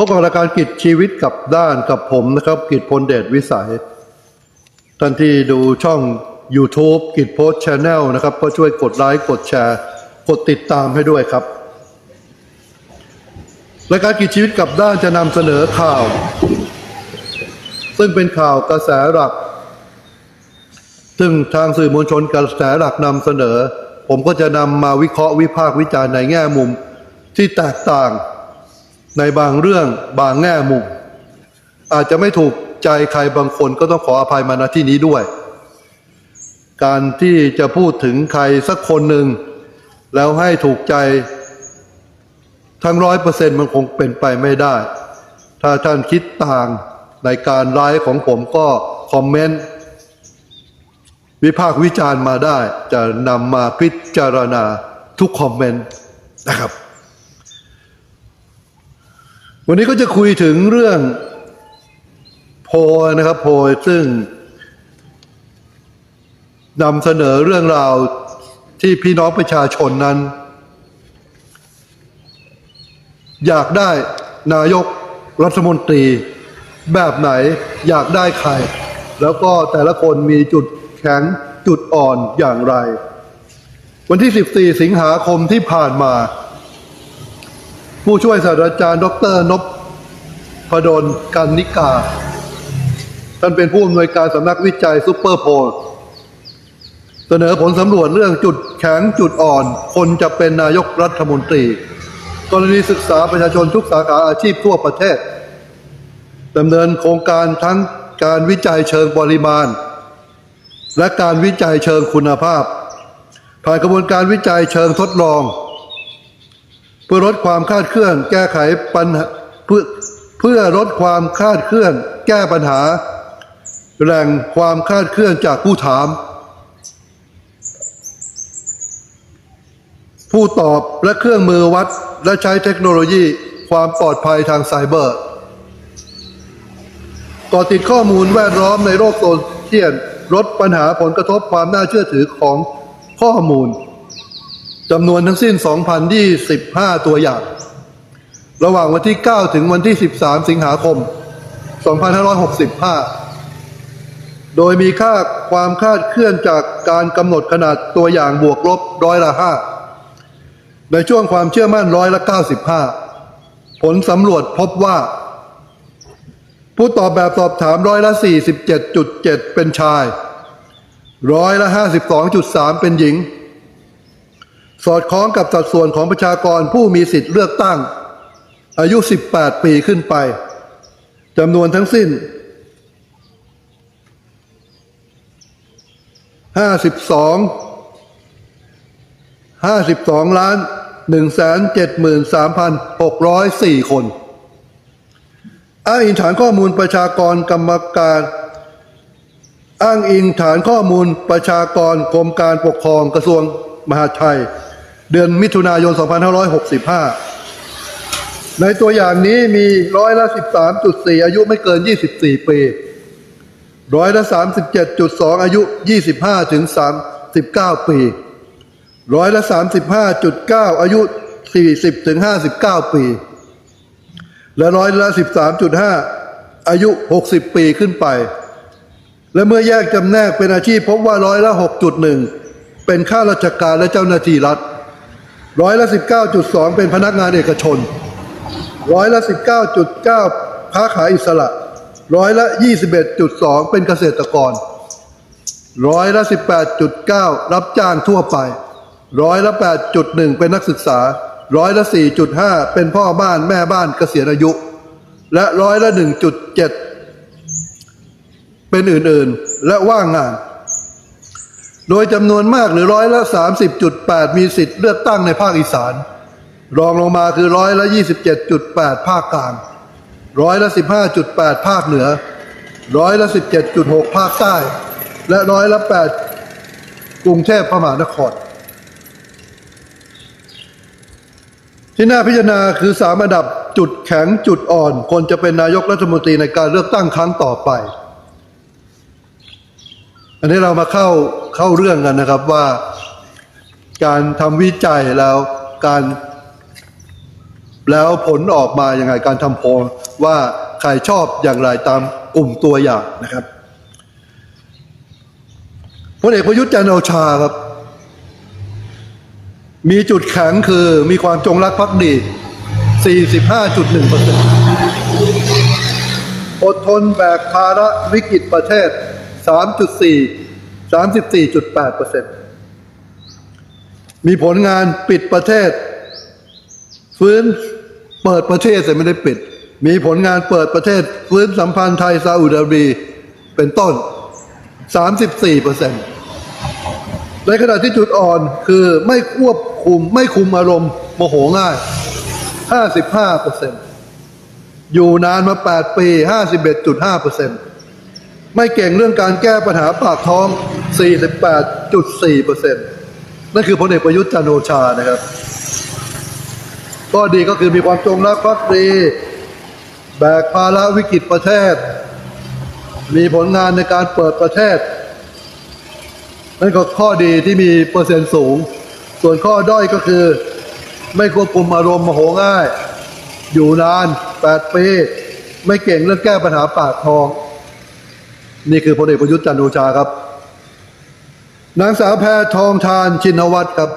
พบกับรายการกิจชีวิตกับด้านกับผมนะครับ กิจพลเดชวิสัย ท่านที่ดูช่อง YouTube กิจโพสชาแนลนะครับ ก็ช่วยกดไลค์กดแชร์ กดติดตามให้ด้วยครับ รายการกิจชีวิตกับด้านจะนำเสนอข่าว ซึ่งเป็นข่าวกระแสหลัก ซึ่งทางสื่อมวลชนกระแสหลักนำเสนอ ผมก็จะนำมาวิเคราะห์วิพากษ์วิจารณ์ในแง่มุมที่แตกต่าง ในบางเรื่องบางแง่มุมอาจจะไม่ถูกใจใครบางคนก็ต้องขออภัยมาณที่นี้ด้วย การที่จะพูดถึงใครสักคนหนึ่ง แล้วให้ถูกใจทั้งร้อยเปอร์เซ็นต์มันคงเป็นไปไม่ได้ ถ้าท่านคิดต่างในการไลฟ์ของผมก็คอมเมนต์วิพากษ์วิจารณ์มาได้ จะนำมาพิจารณาทุกคอมเมนต์นะครับ วันนี้ก็จะคุยถึงเรื่องโพนะครับ โพซึ่งนำเสนอเรื่องราวที่พี่น้องประชาชนนั้น อยากได้นายกรัฐมนตรีแบบไหนอยากได้ใคร แล้วก็แต่ละคนมีจุดแข็งจุดอ่อนอย่างไร วันที่ 14 สิงหาคมที่ผ่านมา ผู้ช่วยศาสตราจารย์ ดรนพพดลกันนิกา ท่านเป็นผู้อำนวยการสำนักวิจัยซูเปอร์โพลเสนอผลสำรวจเรื่องจุดแข็งจุดอ่อน คนจะเป็นนายกรัฐมนตรีกรณีศึกษาประชาชนทุกสาขาอาชีพทั่วประเทศดำเนินโครงการทั้งการวิจัยเชิงปริมาณ และการวิจัยเชิงคุณภาพ ผ่านกระบวนการวิจัยเชิงทดลอง เพื่อลดความคาดเคลื่อน แก้ไขปัญหาเพื่อเพื่อลดความคาดเคลื่อน แก้ปัญหาแหล่งความคาดเคลื่อนจากผู้ถาม ผู้ตอบและเครื่องมือวัดและใช้เทคโนโลยีความปลอดภัยทางไซเบอร์ก่อติดข้อมูลแวดล้อมในโลกโซเชียลลดปัญหาผลกระทบความน่าเชื่อถือของข้อมูล จำนวนทั้งสิ้น 2,025 ตัวอย่าง ระหว่างวันที่ 9 ถึงวันที่ 13 สิงหาคม 2565 โดยมีค่าความคาดเคลื่อนจากการกำหนดขนาดตัวอย่างบวกลบร้อยละ 5 ในช่วงความเชื่อมั่นร้อยละ 95 ผลสำรวจพบว่า ผู้ตอบแบบสอบถามร้อยละ 47.7 เป็นชาย ร้อยละ 52.3 เป็นหญิง สอดคล้องกับสัดส่วนของประชากรผู้มีสิทธิ์เลือกตั้ง อายุ 18 ปีขึ้นไปจำนวนทั้งสิ้น 52 52 ล้าน 173,604 คนอ้างอิงฐานข้อมูลประชากรกรรมการ อ้างอิงฐานข้อมูลประชากรกรมการปกครองกระทรวงมหาดไทย เดือนมิถุนายน 2565 ในตัวอย่างนี้มีร้อยละ 13.4 อายุไม่เกิน 24 ปีร้อยละ 37.2 อายุ 25 ถึง 39 ปีร้อยละ 35.9 อายุ 40 ถึง 59 ปี และร้อยละ 13.5 อายุ 60 ปีขึ้นไป และเมื่อแยกจำแนกเป็นอาชีพพบว่าร้อยละ 6.1 เป็นข้าราชการและเจ้าหน้าที่รัฐ ร้อยละสิบเก้าจุดสองเป็นพนักงานเอกชน ร้อยละสิบเก้าจุดเก้าค้าขายอิสระ ร้อยละยี่สิบเอ็ดจุดสองเป็นเกษตรกร ร้อยละสิบแปดจุดเก้ารับจ้างทั่วไป ร้อยละแปดจุดหนึ่งเป็นนักศึกษา ร้อยละสี่จุดห้าเป็นพ่อบ้านแม่บ้านเกษียณอายุ และร้อยละหนึ่งจุดเจ็ดเป็นอื่นๆ และว่างงาน โดยจำนวนมากหรือร้อยละ30.8 มีสิทธิ์เลือกตั้งในภาคอีสาน รองลงมาคือร้อยละ27.8 ภาคกลาง ร้อยละ 15.8 ภาคเหนือ ร้อยละ 17.6 ภาคใต้ และร้อยละ 8 กรุงเทพพระมหานคร ที่น่าพิจารณาคือสามอันดับจุดแข็งจุดอ่อน คนจะเป็นนายกรัฐมนตรีในการเลือกตั้งครั้งต่อไป อันนี้เรามาเข้าเข้าเรื่องกันนะครับว่าการทำวิจัยแล้วการแล้วผลออกมายังไงการทำโพลว่าใครชอบอย่างไรตามกลุ่มตัวอย่างนะครับพลเอกประยุทธ์จันโอชาครับ มีจุดแข็งคือมีความจงรักภักดี 45.1%อดทนแบกภาระวิกฤตประเทศ 3.4 34.8%มีผลงานปิดประเทศ ฟื้นเปิดประเทศแต่ไม่ได้ปิด มีผลงานเปิดประเทศ ฟื้นสัมพันธ์ไทยซาอุดิอาระเบียเป็นต้น 34เปอร์เซ็นต์ในขณะที่จุดอ่อนคือไม่ควบคุมไม่คุมอารมณ์โมโหง่าย 55เปอร์เซ็นต์อยู่นานมา 8 ปี 51.5เปอร์เซ็นต์ ไม่เก่งเรื่องการแก้ปัญหาปากท้อง 48.4เปอร์เซ็นต์นั่นคือพลเอกประยุทธ์จันโอชานะครับ ก็ดีก็คือมีความจงรักภักดี แบกภาระวิกฤตประเทศ มีผลงานในการเปิดประเทศ นั่นก็ข้อดีที่มีเปอร์เซ็นต์สูง ส่วนข้อด้อยก็คือ ไม่ควบคุมอารมณ์โมโหง่าย อยู่นาน 8 ปี ไม่เก่งเรื่องแก้ปัญหาปากท้อง นี่คือพลเอกประยุทธ์จันโอชาครับ นางสาวแพทองทานชินวัตรครับ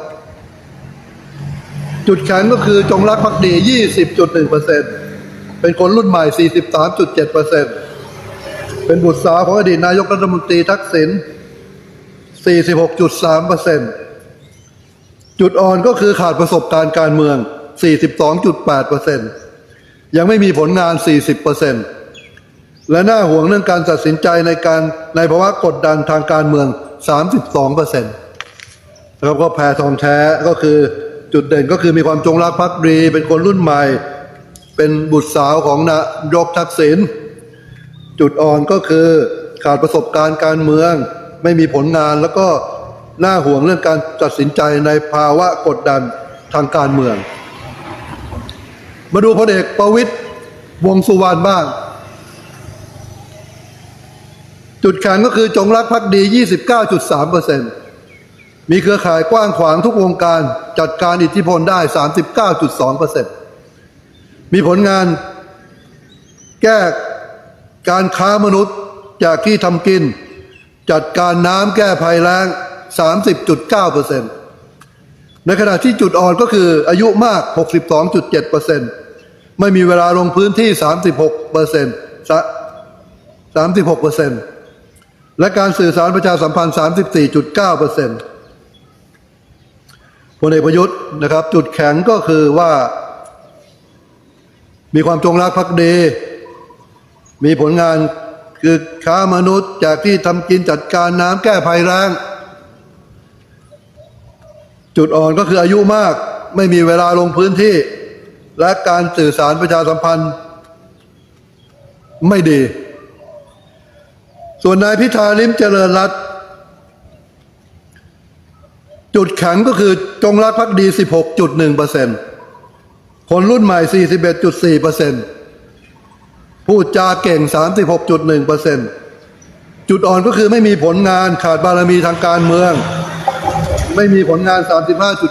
จุดแข็งก็คือจงรักภักดี 20.1%เป็นคนรุ่นใหม่ 43.7%เป็นบุตรสาวของอดีตนายกรัฐมนตรีทักษิณ 46.3%จุดอ่อนก็คือขาดประสบการณ์การเมือง 42.8%ยังไม่มีผลงาน 40% และน่าห่วงเรื่องการตัดสินใจในการในภาวะกดดันทางการเมือง 32%นะครับก็แพทองแท้ก็คือจุดเด่นก็คือมีความจงรักภักดี เป็นคนรุ่นใหม่ เป็นบุตรสาวของนายกทักษิณจุดอ่อนก็คือขาดประสบการณ์การเมือง ไม่มีผลงานแล้วก็น่าห่วงเรื่องการตัดสินใจในภาวะกดดันทางการเมือง มาดูพลเอกประวิตยวงสุวรรณบ้าง จุดแข็งก็คือจงรักภักดี 29.3%มีเครือข่ายกว้างขวางทุกวงการจัดการอิทธิพลได้ 39.2%มีผลงานแก้การค้ามนุษย์จากที่ทำกิน จัดการน้ำแก้ภัยแล้ง 30.9%ในขณะที่จุดอ่อนก็คืออายุมาก 62.7%ไม่มีเวลาลงพื้นที่ 36% 36% และการสื่อสารประชาสัมพันธ์ 34.9%พลเอกประยุทธ์นะครับ จุดแข็งก็คือว่า มีความจงรักภักดี มีผลงานคือค้ามนุษย์จากที่ทำกินจัดการน้ำแก้ภัยแล้งจุดอ่อนก็คืออายุมากไม่มีเวลาลงพื้นที่ และการสื่อสารประชาสัมพันธ์ ไม่ดี ส่วนนายพิธาลิมเจริญรัตจุดแข็งก็คือจงรักภักดี 16.1%คนรุ่นใหม่ 41.4%พูดจาเก่ง 36.1%จุดอ่อนก็คือไม่มีผลงานขาดบารมีทางการเมือง ไม่มีผลงาน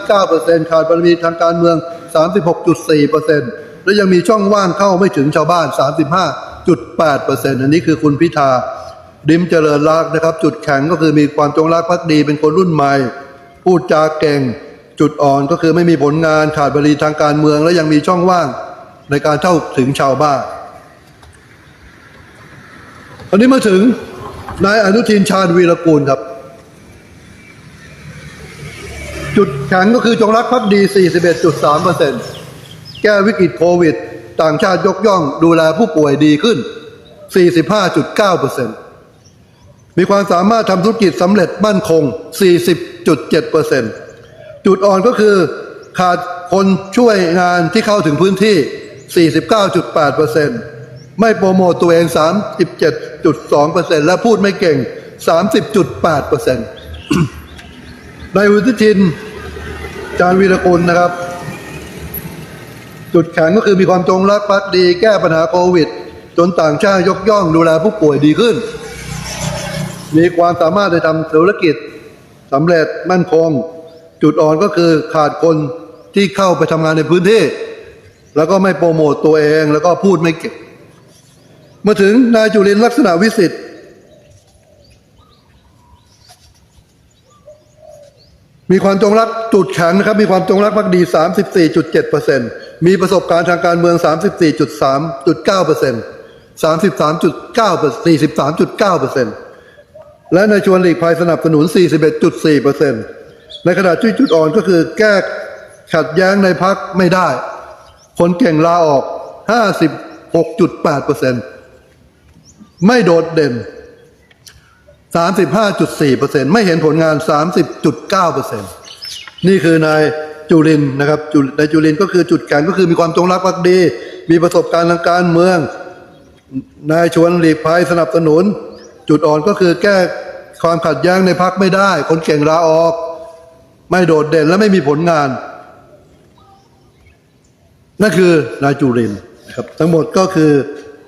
35.9%ขาดบารมีทางการเมือง 36.4%และยังมีช่องว่างเข้าไม่ถึงชาวบ้าน 35.8%อันนี้คือคุณพิธา ดิมเจริญรักนะครับ จุดแข็งก็คือมีความจงรักภักดีเป็นคนรุ่นใหม่ พูดจาเก่ง จุดอ่อนก็คือไม่มีผลงานขาดบรมีทางการเมือง และยังมีช่องว่างในการเข้าถึงชาวบ้านอันนี้มาถึงนายอนุทินชาญวีรกูลครับ จุดแข็งก็คือจงรักภักดี 41.3%แก้วิกฤตโควิด ต่างชาติยกย่องดูแลผู้ป่วยดีขึ้น 45.9% มีความสามารถทำธุรกิจสำเร็จมั่นคง 40.7%จุดอ่อนก็คือขาดคนช่วยงานที่เข้าถึงพื้นที่ 49.8%ไม่โปรโมตตัวเอง 37.2%และพูดไม่เก่ง 30.8%นายอุทิน จารวีรกุลนะครับ จุดแข็งก็คือมีความจงรักภักดี แก้ปัญหาโควิด จนต่างชาติยกย่องดูแลผู้ป่วยดีขึ้น มีความสามารถในทำธุรกิจสำเร็จมั่นคง จุดอ่อนก็คือขาดคนที่เข้าไปทำงานในพื้นที่ แล้วก็ไม่โปรโมตตัวเองแล้วก็พูดไม่เก่งมาถึงนายจุลินลักษณะวิสิทธิ์มีความจงรักจุดแข็งนะครับ มีความจงรักภักดี 34.7%มีประสบการณ์ทางการเมือง 34.3.9% 33.9 43.9% และในชวนหลีกภัยสนับสนุน 41.4%ในขณะที่จุดอ่อนก็คือแก้ขัดแย้งในพักไม่ได้ คนเก่งลาออก 56.8%ไม่โดดเด่น 35.4%ไม่เห็นผลงาน 30.9%นี่คือนายจุลินนะครับนายจุลินก็คือจุดแข็งก็คือมีความจงรักภักดี มีประสบการณ์ทางการเมือง นายชวนหลีกภัยสนับสนุน จุดอ่อนก็คือแก้ความขัดแย้งในพักไม่ได้ คนเก่งลาออก ไม่โดดเด่นและไม่มีผลงาน นั่นคือนายจุรินทร์นครับ ทั้งหมดก็คือ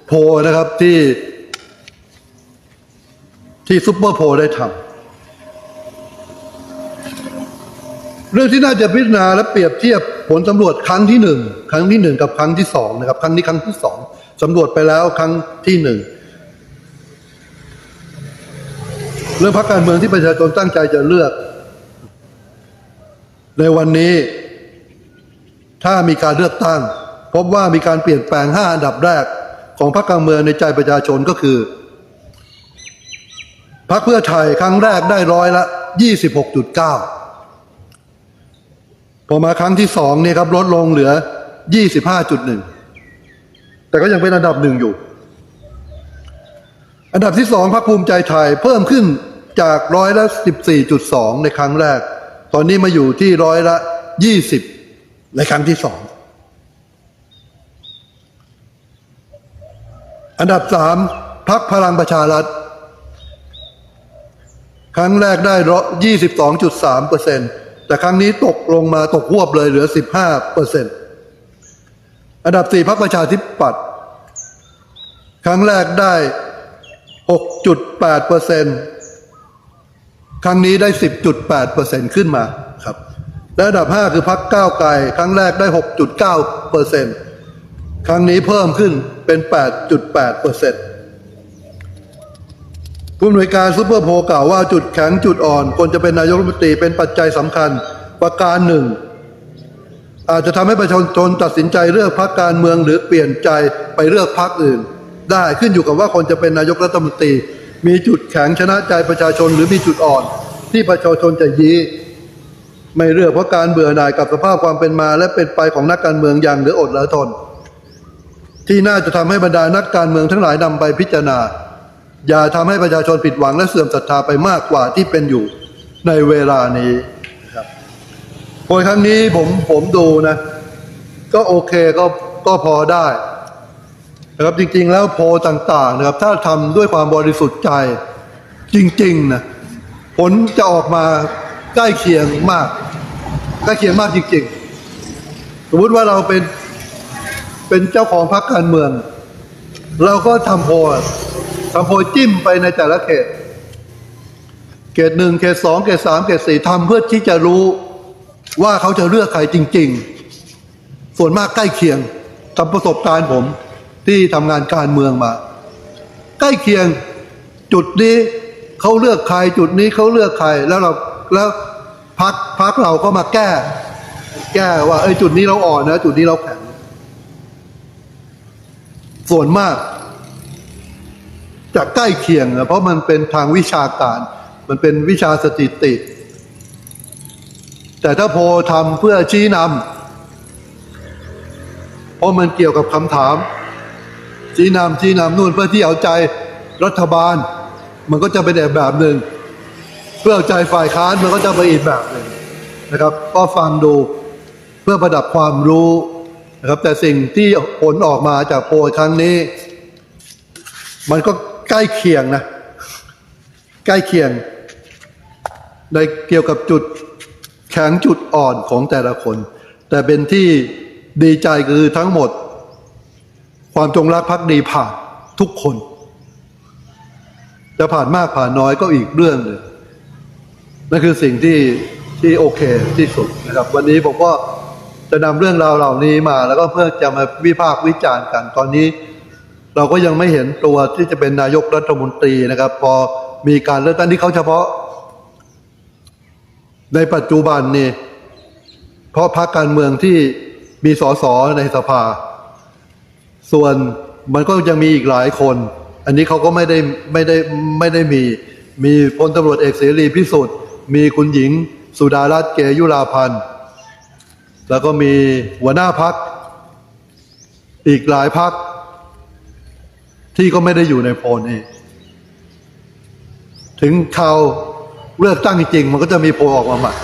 โพนะครับที่ ที่ซุปเปอร์โพได้ทำเรื่องที่น่าจะพิจารณาและเปรียบเทียบผลสำรวจครั้งที่หนึ่งครั้งที่หนึ่งกับครั้งที่สองนะครับ ครั้งนี้ครั้งที่สองสำรวจไปแล้วครั้งที่หนึ่ง เรื่องพรรคการเมืองที่ประชาชนตั้งใจจะเลือก ในวันนี้ ถ้ามีการเลือกตั้ง พบว่ามีการเปลี่ยนแปลงห้าอันดับแรก ของพรรคการเมืองในใจประชาชนก็คือพรรคเพื่อไทยครั้งแรกได้ร้อยละยี่สิบหกจุดเก้าพอมาครั้งที่สองเนี่ยครับลดลงเหลือยี่สิบห้าจุดหนึ่งแต่ก็ยังเป็นอันดับหนึ่งอยู่ อันดับที่สองพรรคภูมิใจไทยเพิ่มขึ้นจากร้อยละสิบสี่จุดสองในครั้งแรก ตอนนี้มาอยู่ที่ร้อยละยี่สิบในครั้งที่สอง อันดับสามพักพลังประชารัฐ ครั้งแรกได้ยี่สิบสองจุดสามเปอร์เซ็นตแต่ครั้งนี้ตกลงมาตกหวบเลยเหลือสิบห้าเปอร์เซ็นตอันดับสี่พักประชาธิปัตย์ครั้งแรกได้ หกจุดแปดเปอร์เซ็นครั้งนี้ได้สิบจุดแปดเปอร์เซ็นขึ้นมาครับและอันดับห้าคือพักก้าวไกลครั้งแรกได้หกจุดเก้าเปอร์เซ็นครั้งนี้เพิ่มขึ้นเป็นแปดจุดแปดเปอร์เซ็นต์ผู้อำนวยการซูเปอร์โพลกล่าวว่าจุดแข็งจุดอ่อนคนจะเป็นนายกรัฐมนตรีเป็นปัจจัยสำคัญประการหนึ่ง อาจจะทำให้ประชาชนตัดสินใจเลือกพรรคการเมืองหรือเปลี่ยนใจไปเลือกพรรคอื่น ได้ขึ้นอยู่กับว่าคนจะเป็นนายกรัฐมนตรี มีจุดแข็งชนะใจประชาชนหรือมีจุดอ่อน ที่ประชาชนจะยี้ไม่เลือกเพราะการเบื่อหน่ายกับสภาพความเป็นมา และเป็นไปของนักการเมืองอย่างเหลืออดเหลือทน ที่น่าจะทำให้บรรดานักการเมืองทั้งหลายนำไปพิจารณา อย่าทำให้ประชาชนผิดหวังและเสื่อมศรัทธาไปมากกว่าที่เป็นอยู่ในเวลานี้ครับโพยครั้งนี้ผมผมดูนะ ก็โอเคก็ก็พอได้ นะครับจริงๆ แล้วโพลต่างๆนะครับถ้าทำด้วยความบริสุทธิ์ใจจริงๆนะผลจะออกมาใกล้เคียงมากใกล้เคียงมากจริงๆ สมมติว่าเราเป็นเป็นเจ้าของพรรคการเมือง เราก็ทำโพลทำโพลจิ้มไปในแต่ละเขต เขตหนึ่งเขตสองเขตสามเขตสี่ทำเพื่อที่จะรู้ว่าเขาจะเลือกใครจริง ๆ ส่วนมากใกล้เคียงกับประสบการณ์ผม ที่ทำงานการเมืองมา ใกล้เคียงจุดนี้เขาเลือกใครจุดนี้เขาเลือกใครแล้วเราแล้วพักพักเราก็มาแก้ แก้ว่าเอ้จุดนี้เราอ่อนนะ จุดนี้เราแข็งส่วนมาก จะใกล้เคียงนะเพราะมันเป็นทางวิชาการ มันเป็นวิชาสถิติ แต่ถ้าโพทำเพื่อชี้นำเพราะมันเกี่ยวกับคำถาม ชี้นำชี้นำนู่นเพื่อที่เอาใจรัฐบาล มันก็จะเป็นแบบหนึ่งเพื่อเอาใจฝ่ายค้านมันก็จะไปอีกแบบหนึ่งนะครับ ก็ฟังดูเพื่อประดับความรู้นะครับ แต่สิ่งที่ผลออกมาจากโพลครั้งนี้ มันก็ใกล้เคียงนะ ใกล้เคียง ในเกี่ยวกับจุดแข็งจุดอ่อนของแต่ละคน แต่เป็นที่ดีใจคือทั้งหมด ความจงรักภักดีผ่านทุกคน จะผ่านมากผ่านน้อยก็อีกเรื่องหนึ่งนั่นคือสิ่งที่ที่โอเคที่สุดนะครับ วันนี้ผมก็จะนำเรื่องราวเหล่านี้มา แล้วก็เพื่อจะมาวิพากษ์วิจารณ์กัน ตอนนี้ เราก็ยังไม่เห็นตัวที่จะเป็นนายกรัฐมนตรีนะครับ พอมีการเลือกตั้งที่เขาเฉพาะ ในปัจจุบันนี่เพราะพรรคการเมืองที่มีสสในสภา ส่วนมันก็ยังมีอีกหลายคน อันนี้เขาก็ไม่ได้ไม่ได้ไม่ได้มี มีพลตำรวจเอกเสรีพิสุทธิ์ มีคุณหญิง สุดารัตน์เกยุราพันธ์ แล้วก็มีหัวหน้าพัก อีกหลายพัก ที่ก็ไม่ได้อยู่ในโพลนี้ ถึงข่าวเลือกตั้งจริงมันก็จะมีโพลออกมาใหม่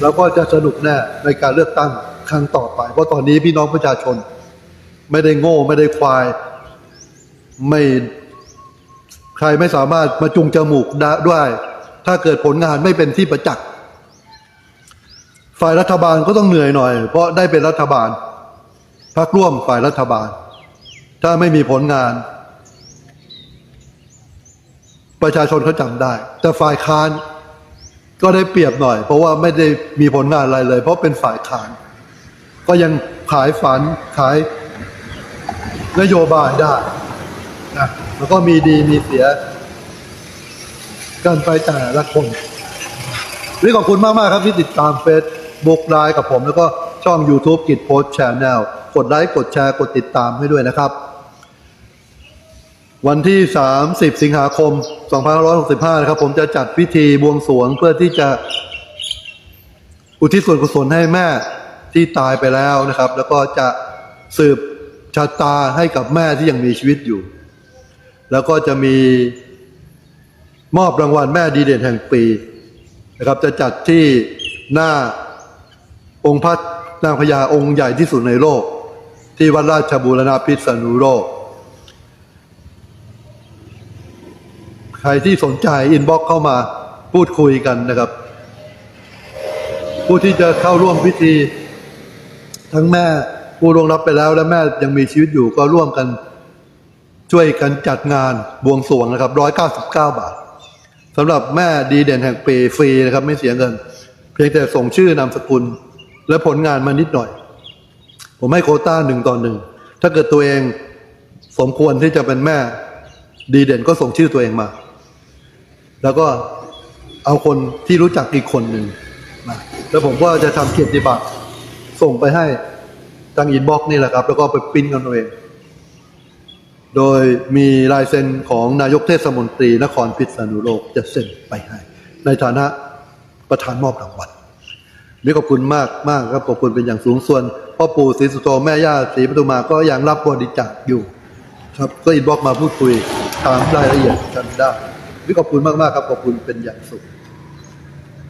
แล้วก็จะสนุกแน่ในการเลือกตั้งครั้งต่อไป เพราะตอนนี้พี่น้องประชาชน ไม่ได้โง่ไม่ได้ควาย ไม่ใครไม่สามารถมาจุงจมูกได้ด้วยถ้าเกิดผลงานไม่เป็นที่ประจักษ์ฝ่ายรัฐบาลก็ต้องเหนื่อยหน่อย เพราะได้เป็นรัฐบาลพักร่วมฝ่ายรัฐบาล ถ้าไม่มีผลงาน ประชาชนเขาจำได้ แต่ฝ่ายค้านก็ได้เปรียบหน่อย เพราะว่าไม่ได้มีผลงานอะไรเลย เพราะเป็นฝ่ายค้าน ก็ยังขายฝันขาย นโยบายได้นะแล้วก็มีดีมีเสีย กันไปแต่ละคนนี่ขอบคุณมากๆครับที่ติดตามเฟซบุ๊กไลน์กับผมแล้วก็ช่อง YouTube กิจโพสแชนแนลกดไลค์ กดแชร์ กดติดตามให้ด้วยนะครับ วันที่ 30 สิงหาคม 2565 นะครับ ผมจะจัดพิธีบวงสรวงเพื่อที่จะ อุทิศส่วนกุศลให้แม่ที่ตายไปแล้วนะครับ แล้วก็จะสืบ ชะตาให้กับแม่ที่ยังมีชีวิตอยู่ แล้วก็จะมีมอบรางวัลแม่ดีเด่นแห่งปีนะครับจะจัดที่หน้าองค์พระนางพญาองค์ใหญ่ที่สุดในโลก ที่วัดราชบูรณะพิษณุโลก ใครที่สนใจอินบ็อกเข้ามาพูดคุยกันนะครับ ผู้ที่จะเข้าร่วมพิธีทั้งแม่ ผู้ล่วงรับไปแล้วและแม่ยังมีชีวิตอยู่ก็ร่วมกันช่วยกันจัดงานบวงสรวงนะครับร้อยเก้าสิบเก้าบาทสำหรับแม่ดีเด่นแห่งปีฟรีนะครับไม่เสียเงิน เพียงแต่ส่งชื่อนามสกุล และผลงานมานิดหน่อย ผมให้โคต้าหนึ่งต่อหนึ่งถ้าเกิดตัวเองสมควรที่จะเป็นแม่ดีเด่นก็ส่งชื่อตัวเองมา แล้วก็เอาคนที่รู้จักอีกคนหนึ่งมาแล้วผมก็จะทำเกียรติบัตรส่งไปให้ ทางอินบ็อกซ์นี่แหละครับ แล้วก็ไปปิ้นกันเอง โดยมีลายเซ็นของนายกเทศมนตรีนครพิษณุโลกจะเซ็นไปให้ ในฐานะประธานมอบรางวัลนี่ขอบคุณมากมากครับขอบคุณเป็นอย่างสูงส่วนพ่อปู่ศรีสุโธแม่ย่าศรีปทุมมาก็ยังรับบริจาคอยู่ ครับก็อินบ็อกซ์มาพูดคุยถามรายละเอียดกันได้นี่ขอบคุณมากๆครับขอบคุณเป็นอย่างสูง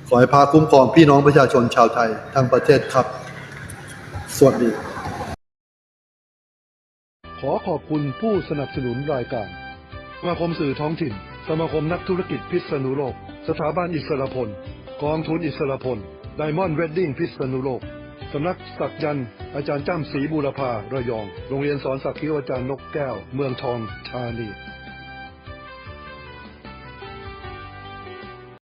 ขอให้พาคุ้มครองพี่น้องประชาชนชาวไทยทั้งประเทศครับ สวัสดี ขอขอบคุณผู้สนับสนุนรายการ สมาคมสื่อท้องถิ่น สมาคมนักธุรกิจพิษณุโลก สถาบันอิสระพล กองทุนอิสระพล ไดมอนด์เวดดิ้งพิษณุโลก สำนักสักยันต์อาจารย์จ้ำศรีบูรพาระยอง โรงเรียนสอนสักคิวอาจารย์นกแก้ว เมืองทองธานี